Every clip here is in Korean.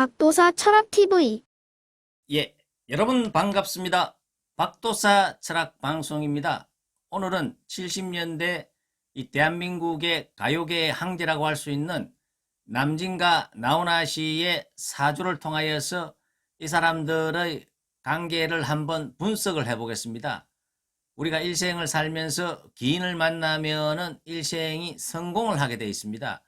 박도사 철학TV 예, 여러분 반갑습니다. 박도사 철학 방송입니다. 오늘은 70년대 이 대한민국의 가요계의 항제라고 할 수 있는 남진과 나훈아 씨의 사주를 통하여서 이 사람들의 관계를 한번 분석을 해보겠습니다. 우리가 일생을 살면서 기인을 만나면은 일생이 성공을 하게 되어 있습니다.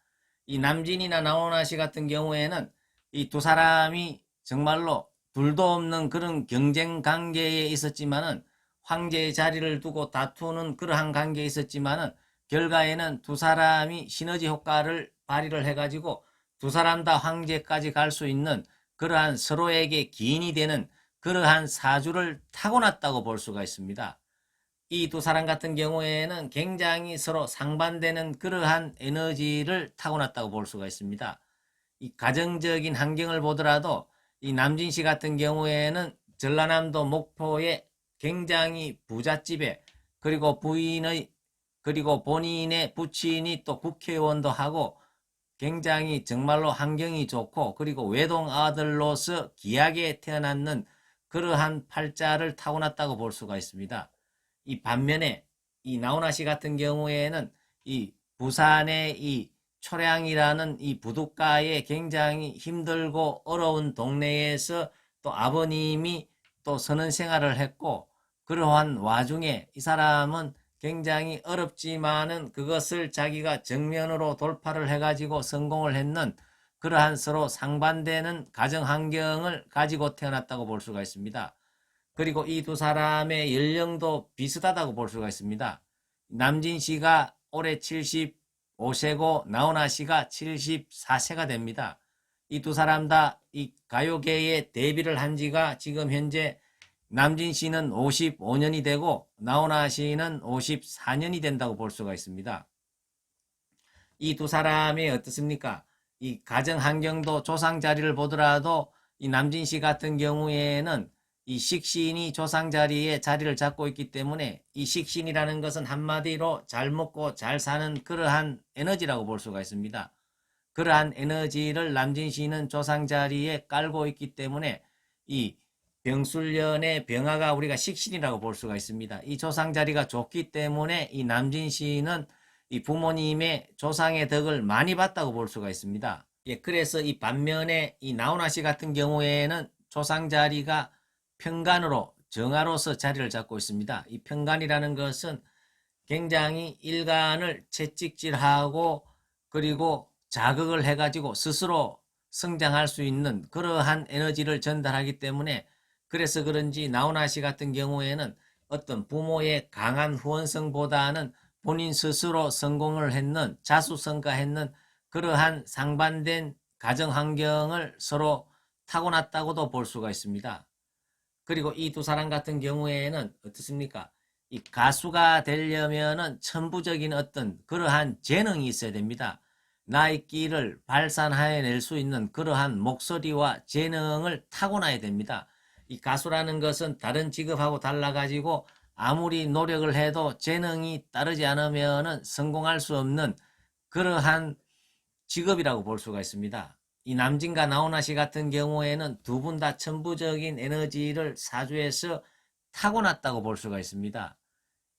이 남진이나 나훈아 씨 같은 경우에는 이 두 사람이 정말로 둘도 없는 그런 경쟁 관계에 있었지만은 황제의 자리를 두고 다투는 그러한 관계에 있었지만은 결과에는 두 사람이 시너지 효과를 발휘를 해가지고 두 사람 다 황제까지 갈 수 있는 그러한 서로에게 기인이 되는 그러한 사주를 타고났다고 볼 수가 있습니다. 이 두 사람 같은 경우에는 굉장히 서로 상반되는 그러한 에너지를 타고났다고 볼 수가 있습니다. 이 가정적인 환경을 보더라도 이 남진 씨 같은 경우에는 전라남도 목포의 굉장히 부잣집에 그리고 부인의 그리고 본인의 부친이 또 국회의원도 하고 굉장히 정말로 환경이 좋고 그리고 외동 아들로서 귀하게 태어났는 그러한 팔자를 타고났다고 볼 수가 있습니다. 이 반면에 이 나훈아 씨 같은 경우에는 이 부산의 이 초량이라는 이 부둣가에 굉장히 힘들고 어려운 동네에서 또 아버님이 또 선원 생활을 했고 그러한 와중에 이 사람은 굉장히 어렵지만은 그것을 자기가 정면으로 돌파를 해가지고 성공을 했는 그러한 서로 상반되는 가정 환경을 가지고 태어났다고 볼 수가 있습니다. 그리고 이 두 사람의 연령도 비슷하다고 볼 수가 있습니다. 남진 씨가 올해 75세고 나훈아 씨가 74세가 됩니다. 이 두 사람 다 이 가요계에 데뷔를 한 지가 지금 현재 남진 씨는 55년이 되고 나훈아 씨는 54년이 된다고 볼 수가 있습니다. 이 두 사람이 어떻습니까? 이 가정 환경도 조상 자리를 보더라도 이 남진 씨 같은 경우에는 이 식신이 조상 자리에 자리를 잡고 있기 때문에 이 식신이라는 것은 한마디로 잘 먹고 잘 사는 그러한 에너지라고 볼 수가 있습니다. 그러한 에너지를 남진 씨는 조상 자리에 깔고 있기 때문에 이 병술년의 병화가 우리가 식신이라고 볼 수가 있습니다. 이 조상 자리가 좋기 때문에 이 남진 씨는 이 부모님의 조상의 덕을 많이 봤다고 볼 수가 있습니다. 예, 그래서 이 반면에 이 나훈아 씨 같은 경우에는 조상 자리가 평간으로 정화로서 자리를 잡고 있습니다. 이 평간이라는 것은 굉장히 일간을 채찍질하고 그리고 자극을 해가지고 스스로 성장할 수 있는 그러한 에너지를 전달하기 때문에 그래서 그런지 나훈아 씨 같은 경우에는 어떤 부모의 강한 후원성보다는 본인 스스로 성공을 했는 자수성가했는 그러한 상반된 가정 환경을 서로 타고났다고도 볼 수가 있습니다. 그리고 이 두 사람 같은 경우에는 어떻습니까? 이 가수가 되려면은 천부적인 어떤 그러한 재능이 있어야 됩니다. 나의 끼를 발산해낼 수 있는 그러한 목소리와 재능을 타고나야 됩니다. 이 가수라는 것은 다른 직업하고 달라가지고 아무리 노력을 해도 재능이 따르지 않으면은 성공할 수 없는 그러한 직업이라고 볼 수가 있습니다. 이 남진과 나훈아 씨 같은 경우에는 두 분 다 천부적인 에너지를 사주에서 타고났다고 볼 수가 있습니다.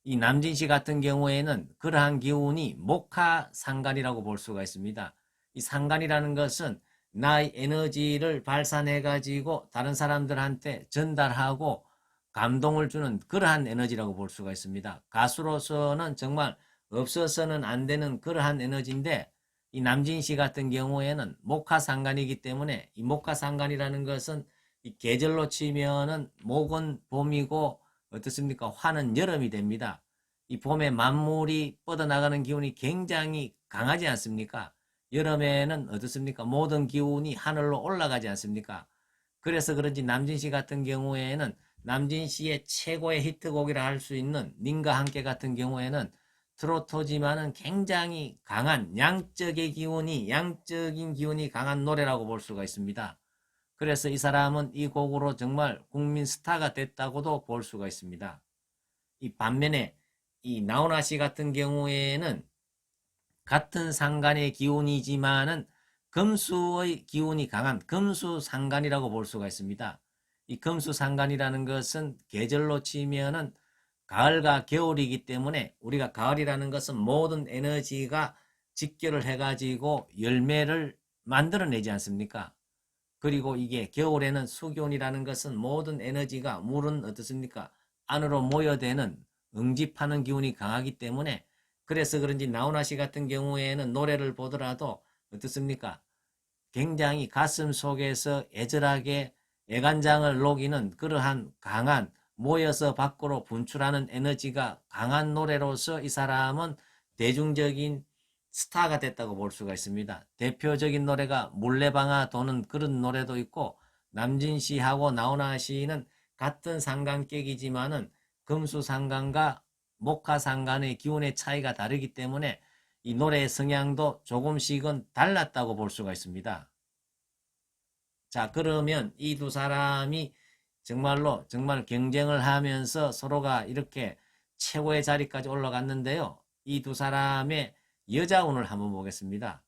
이 남진 씨 같은 경우에는 그러한 기운이 목화 상간이라고 볼 수가 있습니다. 이 상간이라는 것은 나의 에너지를 발산해 가지고 다른 사람들한테 전달하고 감동을 주는 그러한 에너지라고 볼 수가 있습니다. 가수로서는 정말 없어서는 안 되는 그러한 에너지인데 이 남진 씨 같은 경우에는 목화상간이기 때문에 이 목화상간이라는 것은 이 계절로 치면은 목은 봄이고 어떻습니까? 화는 여름이 됩니다. 이 봄에 만물이 뻗어나가는 기운이 굉장히 강하지 않습니까? 여름에는 어떻습니까? 모든 기운이 하늘로 올라가지 않습니까? 그래서 그런지 남진 씨 같은 경우에는 남진 씨의 최고의 히트곡이라 할 수 있는 님과 함께 같은 경우에는 트로트지만은 굉장히 강한 양적의 기운이 양적인 기운이 강한 노래라고 볼 수가 있습니다. 그래서 이 사람은 이 곡으로 정말 국민 스타가 됐다고도 볼 수가 있습니다. 이 반면에 이 나훈아 씨 같은 경우에는 같은 상간의 기운이지만은 금수의 기운이 강한 금수 상간이라고 볼 수가 있습니다. 이 금수 상간이라는 것은 계절로 치면은 가을과 겨울이기 때문에 우리가 가을이라는 것은 모든 에너지가 직결을 해가지고 열매를 만들어내지 않습니까? 그리고 이게 겨울에는 수기온이라는 것은 모든 에너지가 물은 어떻습니까? 안으로 모여대는 응집하는 기운이 강하기 때문에 그래서 그런지 나훈아 씨 같은 경우에는 노래를 보더라도 어떻습니까? 굉장히 가슴 속에서 애절하게 애간장을 녹이는 그러한 강한 모여서 밖으로 분출하는 에너지가 강한 노래로서 이 사람은 대중적인 스타가 됐다고 볼 수가 있습니다. 대표적인 노래가 물레방아 도는 그런 노래도 있고 남진 씨하고 나훈아 씨는 같은 상관객이지만은 금수상관과 목화상관의 기운의 차이가 다르기 때문에 이 노래의 성향도 조금씩은 달랐다고 볼 수가 있습니다. 자, 그러면 이 두 사람이 정말로 정말 경쟁을 하면서 서로가 이렇게 최고의 자리까지 올라갔는데요. 이 두 사람의 여자운을 한번 보겠습니다.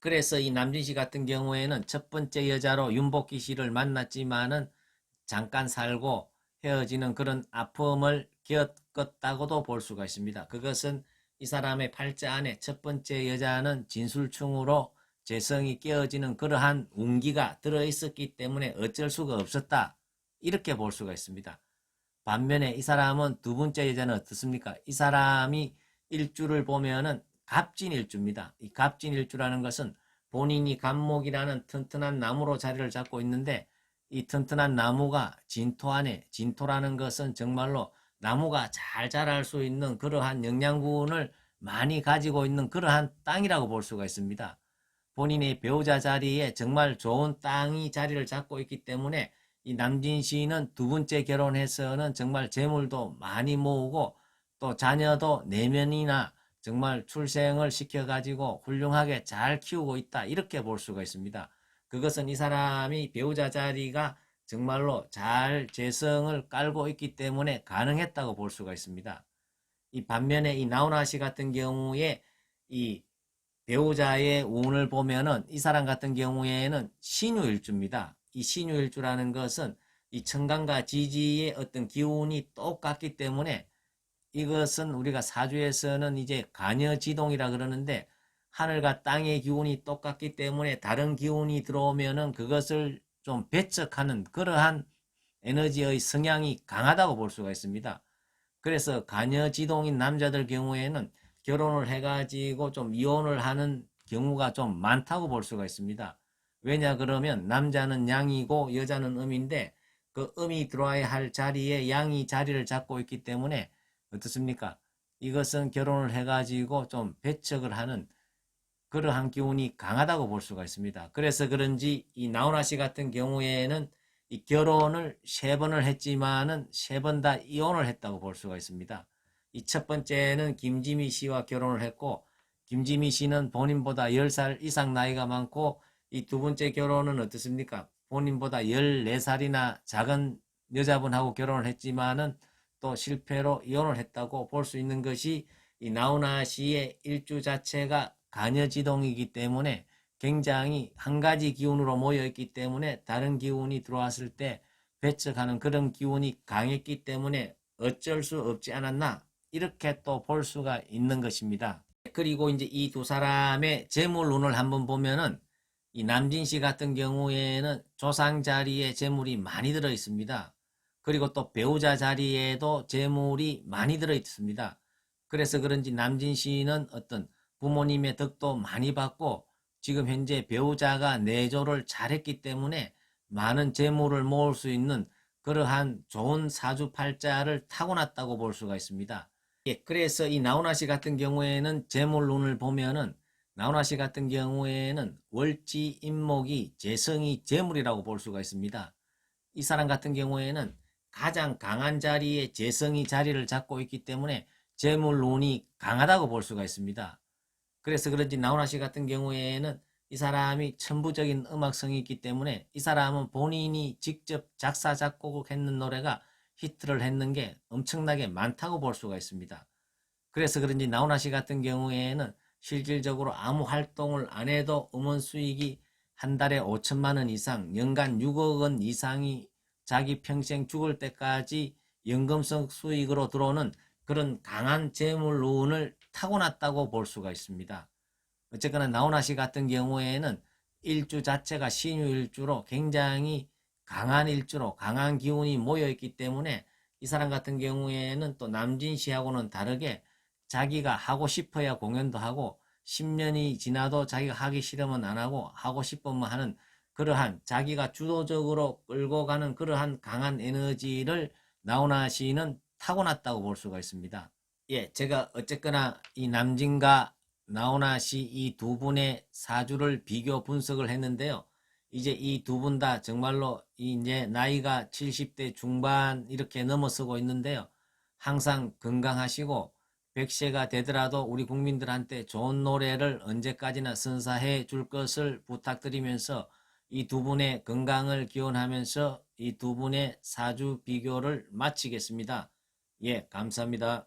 그래서 이 남진 씨 같은 경우에는 첫 번째 여자로 윤복희 씨를 만났지만은 잠깐 살고 헤어지는 그런 아픔을 겪었다고도 볼 수가 있습니다. 그것은 이 사람의 팔자 안에 첫 번째 여자는 진술충으로 재성이 깨어지는 그러한 운기가 들어있었기 때문에 어쩔 수가 없었다. 이렇게 볼 수가 있습니다. 반면에 이 사람은 두 번째 여자는 어떻습니까? 이 사람이 일주를 보면은 갑진일주입니다. 이 갑진일주라는 것은 본인이 갑목이라는 튼튼한 나무로 자리를 잡고 있는데 이 튼튼한 나무가 진토 안에 진토라는 것은 정말로 나무가 잘 자랄 수 있는 그러한 영양분을 많이 가지고 있는 그러한 땅이라고 볼 수가 있습니다. 본인의 배우자 자리에 정말 좋은 땅이 자리를 잡고 있기 때문에 이 남진 씨는 두 번째 결혼해서는 정말 재물도 많이 모으고 또 자녀도 내면이나 정말 출생을 시켜가지고 훌륭하게 잘 키우고 있다. 이렇게 볼 수가 있습니다. 그것은 이 사람이 배우자 자리가 정말로 잘 재성을 깔고 있기 때문에 가능했다고 볼 수가 있습니다. 이 반면에 이 나훈아 씨 같은 경우에 이 배우자의 운을 보면은 이 사람 같은 경우에는 신유일주입니다. 이 신유일주라는 것은 이 청간과 지지의 어떤 기운이 똑같기 때문에 이것은 우리가 사주에서는 이제 간여지동이라 그러는데 하늘과 땅의 기운이 똑같기 때문에 다른 기운이 들어오면은 그것을 좀 배척하는 그러한 에너지의 성향이 강하다고 볼 수가 있습니다. 그래서 간여지동인 남자들 경우에는 결혼을 해가지고 좀 이혼을 하는 경우가 좀 많다고 볼 수가 있습니다. 왜냐 그러면 남자는 양이고 여자는 음인데 그 음이 들어와야 할 자리에 양이 자리를 잡고 있기 때문에 어떻습니까? 이것은 결혼을 해가지고 좀 배척을 하는 그러한 기운이 강하다고 볼 수가 있습니다. 그래서 그런지 이 나훈아 씨 같은 경우에는 이 결혼을 세 번을 했지만은 세 번 다 이혼을 했다고 볼 수가 있습니다. 이 첫 번째는 김지미 씨와 결혼을 했고 김지미 씨는 본인보다 10살 이상 나이가 많고 이 두 번째 결혼은 어떻습니까? 본인보다 14살이나 작은 여자분하고 결혼을 했지만은 또 실패로 이혼을 했다고 볼 수 있는 것이 이 나훈아 씨의 일주 자체가 간여지동이기 때문에 굉장히 한 가지 기운으로 모여 있기 때문에 다른 기운이 들어왔을 때 배척하는 그런 기운이 강했기 때문에 어쩔 수 없지 않았나 이렇게 또 볼 수가 있는 것입니다. 그리고 이제 이 두 사람의 재물운을 한번 보면은 이 남진 씨 같은 경우에는 조상 자리에 재물이 많이 들어 있습니다. 그리고 또 배우자 자리에도 재물이 많이 들어 있습니다. 그래서 그런지 남진 씨는 어떤 부모님의 덕도 많이 받고 지금 현재 배우자가 내조를 잘했기 때문에 많은 재물을 모을 수 있는 그러한 좋은 사주팔자를 타고났다고 볼 수가 있습니다. 예, 그래서 이 나훈아 씨 같은 경우에는 재물 운을 보면은 나훈아 씨 같은 경우에는 월지 임목이 재성이 재물이라고 볼 수가 있습니다. 이 사람 같은 경우에는 가장 강한 자리에 재성이 자리를 잡고 있기 때문에 재물운이 강하다고 볼 수가 있습니다. 그래서 그런지 나훈아 씨 같은 경우에는 이 사람이 천부적인 음악성이 있기 때문에 이 사람은 본인이 직접 작사 작곡을 했는 노래가 히트를 했는 게 엄청나게 많다고 볼 수가 있습니다. 그래서 그런지 나훈아 씨 같은 경우에는 실질적으로 아무 활동을 안 해도 음원 수익이 한 달에 5천만 원 이상, 연간 6억 원 이상이 자기 평생 죽을 때까지 연금성 수익으로 들어오는 그런 강한 재물 운을 타고났다고 볼 수가 있습니다. 어쨌거나 나훈아 씨 같은 경우에는 일주 자체가 신유 일주로 굉장히 강한 일주로 강한 기운이 모여 있기 때문에 이 사람 같은 경우에는 또 남진 씨하고는 다르게 자기가 하고 싶어야 공연도 하고 10년이 지나도 자기가 하기 싫으면 안 하고 하고 싶으면 하는 그러한 자기가 주도적으로 끌고 가는 그러한 강한 에너지를 나훈아 씨는 타고났다고 볼 수가 있습니다. 예, 제가 어쨌거나 이 남진과 나훈아 씨이두 분의 사주를 비교 분석을 했는데요. 이제 이 두 분 다 정말로 이제 나이가 70대 중반 이렇게 넘어서고 있는데요. 항상 건강하시고 100세가 되더라도 우리 국민들한테 좋은 노래를 언제까지나 선사해 줄 것을 부탁드리면서 이 두 분의 건강을 기원하면서 이 두 분의 사주 비교를 마치겠습니다. 예, 감사합니다.